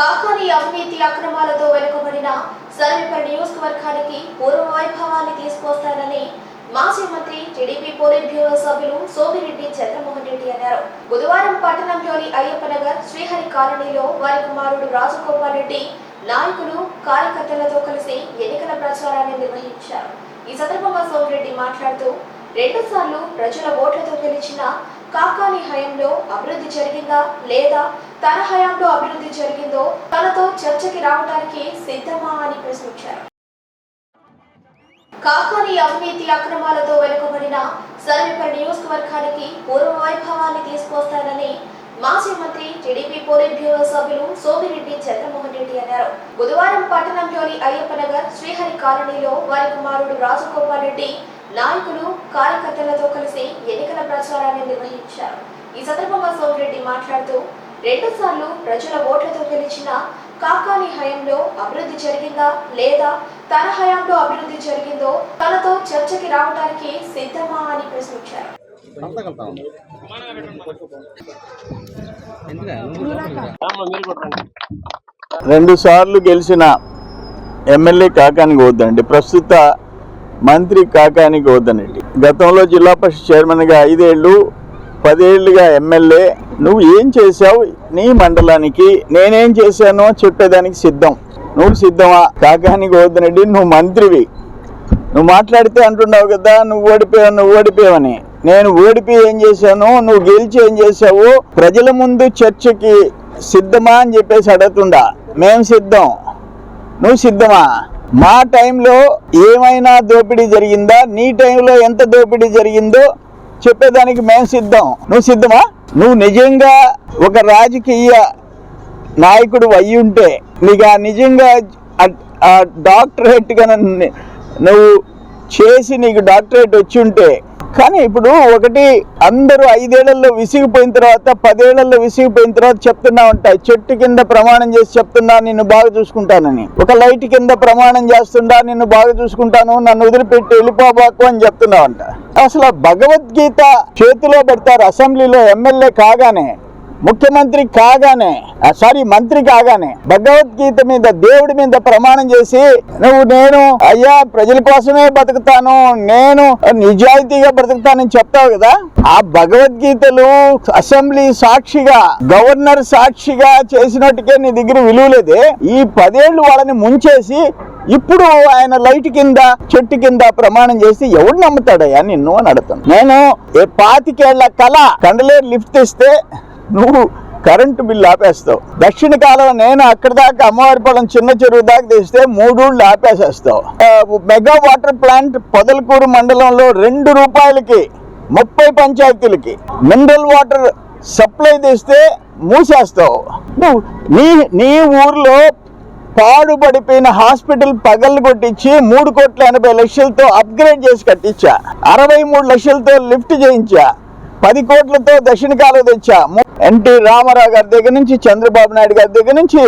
కాకాని అవినీతి అక్రమాలతో వెనుకబడిన సర్వేపల్లి నియోజకవర్గానికి పూర్వ వైభవాన్ని తీసుకొస్తానని మాజీ మంత్రి టీడీపీ పోలిట్ బ్యూరో సభ్యులు సోమిరెడ్డి చంద్రమోహన్ రెడ్డి అన్నారు. బుధవారం పట్టణంలోని అయ్యప్పనగర్ శ్రీహరి కాలనీలో వారి కుమారుడు రాజగోపాల్ రెడ్డి నాయకులు కార్యకర్తలతో కలిసి ఎన్నికల ప్రచారాన్ని నిర్వహించారు. ఈ సందర్భంగా సోమిరెడ్డి మాట్లాడుతూ రెండు సార్లు ప్రజల ఓట్లతో గెలిచిన కాకాని హయాంలో అభివృద్ధి జరిగిందా లేదా తన హయాంలో అభివృద్ధి జరిగిందో తనతో చర్చకి రావడానికి సిద్ధమా అని ప్రశ్నించారు. కాకాని అవినీతి అక్రమాలతో వెనుకబడిన సర్వేపల్లి నియోజకవర్గానికి పూర్వ వైభవాన్ని తీసుకొస్తానని మాజీ మంత్రి టీడీపీ పోలిట్ బ్యూరో సభ్యులు సోమిరెడ్డి చంద్రమోహన్ రెడ్డి అన్నారు. బుధవారం పట్టణంలోని అయ్యప్పనగర్ శ్రీహరి కాలనీలో వారి కుమారుడు రాజగోపాల్ రెడ్డి నాయకులు కార్యకర్తలతో కలిసి ఎన్నికల ప్రచారాన్ని నిర్వహించారు. ఈ సందర్భంగా సోమిరెడ్డి మాట్లాడుతూ రెండు సార్లు ప్రజల ఓట్లతో గెలిచిన కాకాని హయాంలో అభివృద్ధి జరిగిందా లేదా తన హయాంలో అభివృద్ధి జరిగిందో తనతో చర్చకి రావడానికి సిద్ధమా అని ప్రశ్నించారు. రెండు సార్లు గెలిచిన ఎమ్మెల్యే కాకానికి వద్దండి ప్రస్తుత మంత్రి కాకానికి వద్దనండి గతంలో జిల్లా పరిషత్ చైర్మన్గా ఐదేళ్ళు పదేళ్ళుగా ఎమ్మెల్యే నువ్వు ఏం చేశావు? నీ మండలానికి నేనేం చేశానో చెప్పేదానికి సిద్ధం. నువ్వు సిద్ధమా? కాకానికి వద్దనండి నువ్వు మంత్రివి. నువ్వు మాట్లాడితే అంటున్నావు కదా నువ్వు ఓడిపోయావు నువ్వు ఓడిపోయావని. నేను ఓడిపోయి ఏం చేశాను నువ్వు గెలిచి ఏం చేశావు ప్రజల ముందు చర్చకి సిద్ధమా అని చెప్పేసి అడుగుతుండా. మేం సిద్ధం. నువ్వు సిద్ధమా? మా టైంలో ఏమైనా దోపిడీ జరిగిందా? నీ టైంలో ఎంత దోపిడీ జరిగిందో చెప్పేదానికి మేము సిద్ధం. నువ్వు సిద్ధమా? నువ్వు నిజంగా ఒక రాజకీయ నాయకుడు అయ్యి ఉంటే నీకు ఆ నిజంగా ఆ- డాక్టరేట్ కన నువ్వు చేసి నీకు డాక్టరేట్ వచ్చి ఉంటే కానీ ఇప్పుడు ఒకటి అందరూ ఐదేళ్ళలో విసిగిపోయిన తర్వాత పదేళ్ళలో విసిగిపోయిన తర్వాత చెప్తున్నా ఉంటాయి. చెట్టు కింద ప్రమాణం చేసి చెప్తున్నా నిన్ను బాగా చూసుకుంటానని. ఒక లైట్ కింద ప్రమాణం చేస్తుండా నిన్ను బాగా చూసుకుంటాను నన్ను వదిలిపెట్టి వెళ్ళిపోబాకు అని చెప్తున్నావంట అసలు భగవద్గీత చేతిలో పెడతారు అసెంబ్లీలో ఎమ్మెల్యే కాగానే ముఖ్యమంత్రి కాగానే సారీ మంత్రి కాగానే భగవద్గీత మీద దేవుడి మీద ప్రమాణం చేసి నువ్వు నేను అయ్యా ప్రజల కోసమే బతుకుతాను నేను నిజాయితీగా బ్రతుకుతానని చెప్తావు కదా? ఆ భగవద్గీతలు అసెంబ్లీ సాక్షిగా గవర్నర్ సాక్షిగా చేసినట్టుకే నీ దగ్గర విలువలేదే ఈ పదేళ్ళు వాళ్ళని ముంచేసి ఇప్పుడు ఆయన లైట్ కింద చెట్టు కింద ప్రమాణం చేసి ఎవడు నమ్ముతాడయ్యా నిన్ను అని అడుగుతాను. నేను ఏ పాతికేళ్ళ కళ కండలేరు లిఫ్ట్ ఇస్తే నువ్వు కరెంటు బిల్లు ఆపేస్తావు. దక్షిణ కాలం నేను అక్కడి దాకా అమ్మవారిపాలెం చిన్న చెరువు దాకా తెస్తే మూడూళ్ళు ఆపేసేస్తావు. మెగా వాటర్ ప్లాంట్ పొదలకూరు మండలంలో రెండు రూపాయలకి ముప్పై పంచాయతీలకి మినరల్ వాటర్ సప్లై తెస్తే మూసేస్తావు. నువ్వు నీ నీ ఊర్లో పాడుపడిపోయిన హాస్పిటల్ పగలు కొట్టించి మూడు కోట్ల ఎనభై లక్షలతో అప్గ్రేడ్ చేసి కట్టించా. అరవై మూడు లక్షలతో లిఫ్ట్ చేయించా. పది కోట్లతో దక్షిణ కాలువ తెచ్చా ఎన్టీ రామారావు గారి దగ్గర నుంచి చంద్రబాబు నాయుడు గారి దగ్గర నుంచి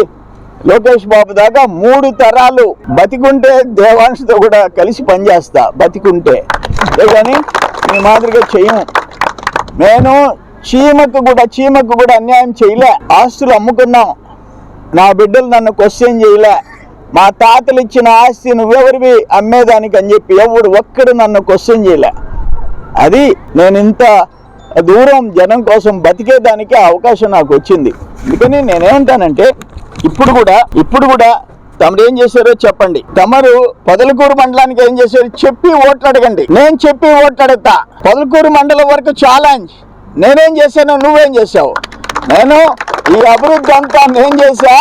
లోకేష్ బాబు దాకా మూడు తరాలు బతికుంటే దేవాంశతో కూడా కలిసి పనిచేస్తా బతికుంటే. కానీ మీ మాదిరిగా చెయ్యము నేను చీమకు కూడా చీమకు కూడా అన్యాయం చేయలే ఆస్తులు అమ్ముకున్నాం. నా బిడ్డలు నన్ను క్వశ్చన్ చేయలే. మా తాతలు ఇచ్చిన ఆస్తి నువ్వెవరివి అమ్మేదానికి అని చెప్పి ఎవడు ఒక్కడు నన్ను క్వశ్చన్ చేయలే. అది నేను ఇంత దూరం జనం కోసం బతికేదానికి అవకాశం నాకు వచ్చింది. అందుకని నేనేమంటానంటే ఇప్పుడు కూడా ఇప్పుడు కూడా తమరు ఏం చేశారో చెప్పండి. తమరు పొదలకూరు మండలానికి ఏం చేశారు? చెప్పి ఓట్లు అడగండి. నేను చెప్పి ఓట్లు అడుగుతా. పొదలకూరు మండలం వరకు ఛాలెంజ్ నేనేం చేశాను నువ్వేం చేసావు నేను ఈ అభివృద్ధి అంతా నేను చేశా.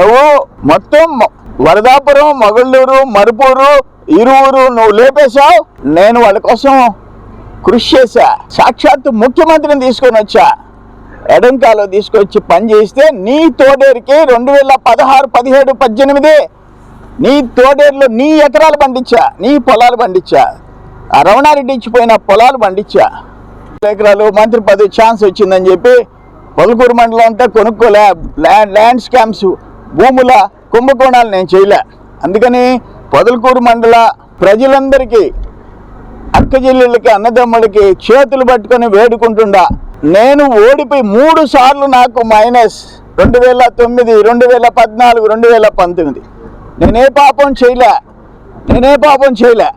నువ్వు మొత్తం వరదాపురం మొగళ్ళూరు మరుపూరు ఇరువురు నువ్వు లేపేశావు. నేను వాళ్ళ కోసం కృషి చేశా. సాక్షాత్తు ముఖ్యమంత్రిని తీసుకొని వచ్చా. ఎడంకాలో తీసుకొచ్చి పని చేస్తే నీ తోడేరికి రెండు వేల పదహారు పదిహేడు పద్దెనిమిది నీ తోడేరులో నీ ఎకరాలు పండించా నీ పొలాలు పండించా. ఆ రమణారెడ్డి ఇచ్చిపోయిన పొలాలు పండించా. ఎకరాలు మంత్రి పదవి ఛాన్స్ వచ్చిందని చెప్పి పొలకూరు మండలం అంతా కొనుక్కోలే. ల్యాండ్ ల్యాండ్ స్కామ్స్ భూముల కుంభకోణాలు నేను చేయలే. అందుకని పొదలకూరు మండల ప్రజలందరికీ అక్కజెల్లెళ్ళకి అన్నదమ్ములకి చేతులు పట్టుకొని వేడుకుంటుండా. నేను ఓడిపోయి మూడు సార్లు నాకు మైనస్ రెండు వేల తొమ్మిది రెండు వేల పద్నాలుగు రెండు వేల పంతొమ్మిది. నేనే పాపం చేయలే. నేనే పాపం చేయలే.